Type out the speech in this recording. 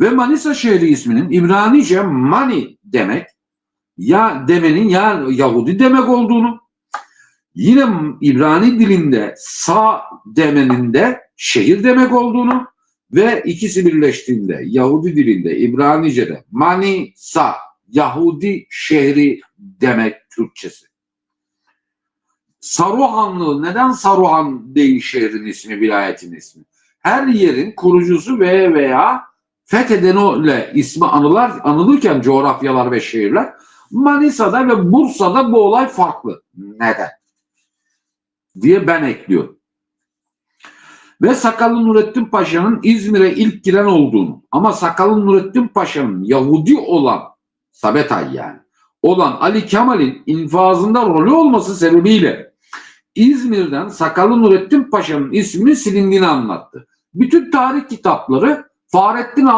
Ve Manisa şehri isminin İbranice Mani demek ya demenin ya Yahudi demek olduğunu yine İbrani dilinde Sa demenin de şehir demek olduğunu ve ikisi birleştiğinde Yahudi dilinde İbranice'de Manisa Yahudi şehri demek Türkçesi. Saruhanlı neden Saruhan değil şehrin ismi, vilayetin ismi? Her yerin kurucusu ve veya fethedeniyle ismi anılar, anılırken coğrafyalar ve şehirler Manisa'da ve Bursa'da bu olay farklı. Neden? Diye ben ekliyorum. Ve Sakallı Nurettin Paşa'nın İzmir'e ilk giren olduğunu ama Sakallı Nurettin Paşa'nın Yahudi olan Sabetay yani olan Ali Kemal'in infazında rolü olması sebebiyle İzmir'den Sakallı Nurettin Paşa'nın isminin silindiğini anlattı. Bütün tarih kitapları Fahrettin